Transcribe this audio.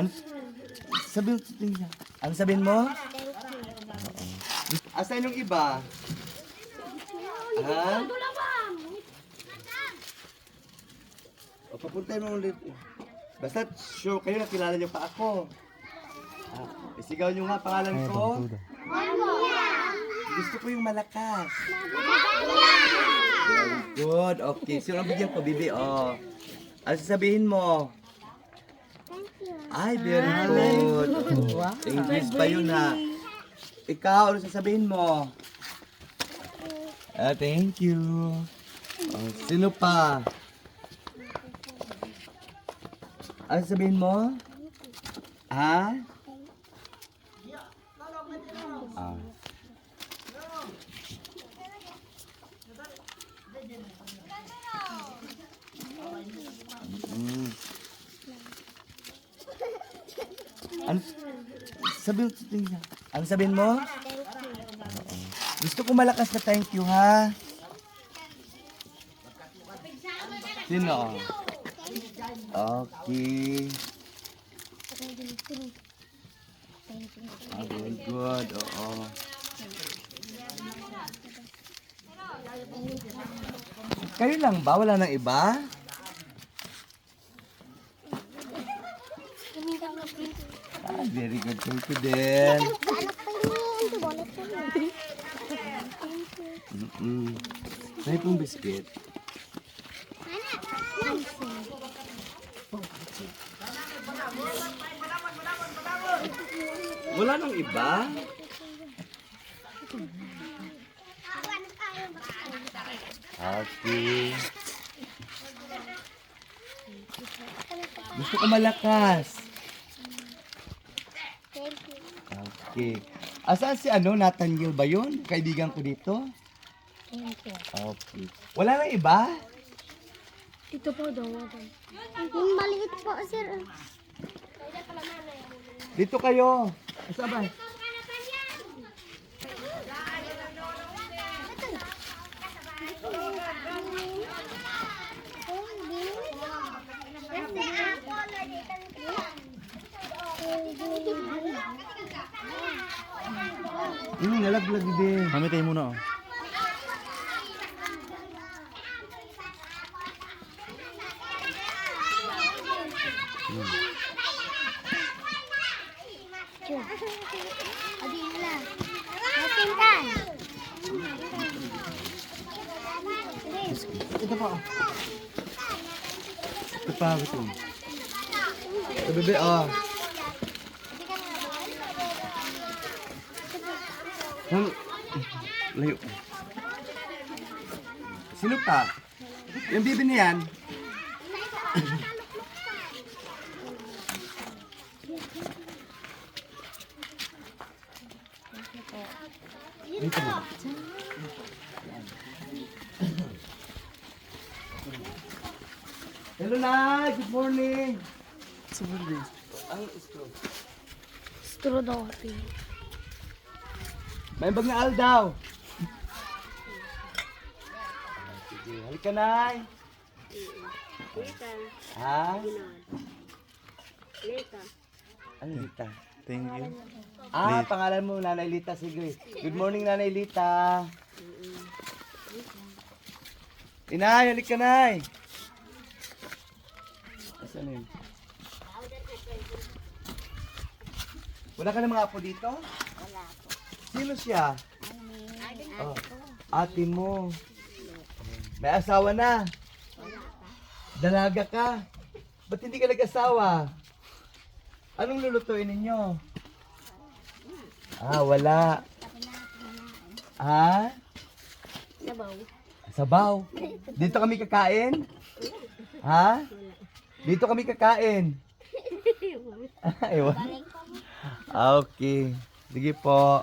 Ano? Sabihin, ano sabihin mo? Asan yung iba? Ha? O, papuntahin mo ulit. Basta sure kayo na kilala niyo pa ako. Ah, isigaw niyo nga pangalan ko. Gusto ko yung malakas. Very good. Okay. Sino ang bigyan ko, Bibi? Oh. Ano sasabihin mo? Ay, very good. Oh. English pa yun ha. Ikaw, ano sasabihin mo? Ah, thank you. Oh, sino pa? Ano sabihin mo? Ha? Ano? Sabihin, ano sabihin mo? Oo. Gusto ko malakas na thank you, ha? Sino? Okay. Ah, very good. Oo. Kayo lang ba? Wala nang iba? Ah, very good. Thank you din. Mm-mm. May pong biscuit. Wala nang iba? Okay. Gusto ko malakas. Okay. Asan si ano, Nathaniel ba yun? Kaibigan ko dito? Okay. Wala nang iba? Ito po daw. Yung maliit po, sir. Dito kayo. Asa ba? Hmm, nalaglag din. Kami tayo muna oh. Natintan. Ito pa. Ito pa, ito. Ito, bebe, ah. Nang, layo. Sino pa? Yung bibi niyan? Dito mo. Hello, Nay. Good morning. Ang isko. Straw daw. May bag na aldaw. Sige, halika, Nay. Ha? Ano, Lita? Thank you. Ah, pangalan mo, Nanay Lita. Sige. Good morning, Nanay Lita. Inay, halika, Nay. Asan na yun? Wala ka na mga apo dito? Sino siya? Oh, ate mo. May asawa na. Dalaga ka. Ba't hindi ka nag-asawa? Anong lulutuin ninyo? Ah, wala. Ha? Sabaw. Sabaw. Dito kami kakain? Ha? Dito kami kakain. Ewan. Okay. Sige po.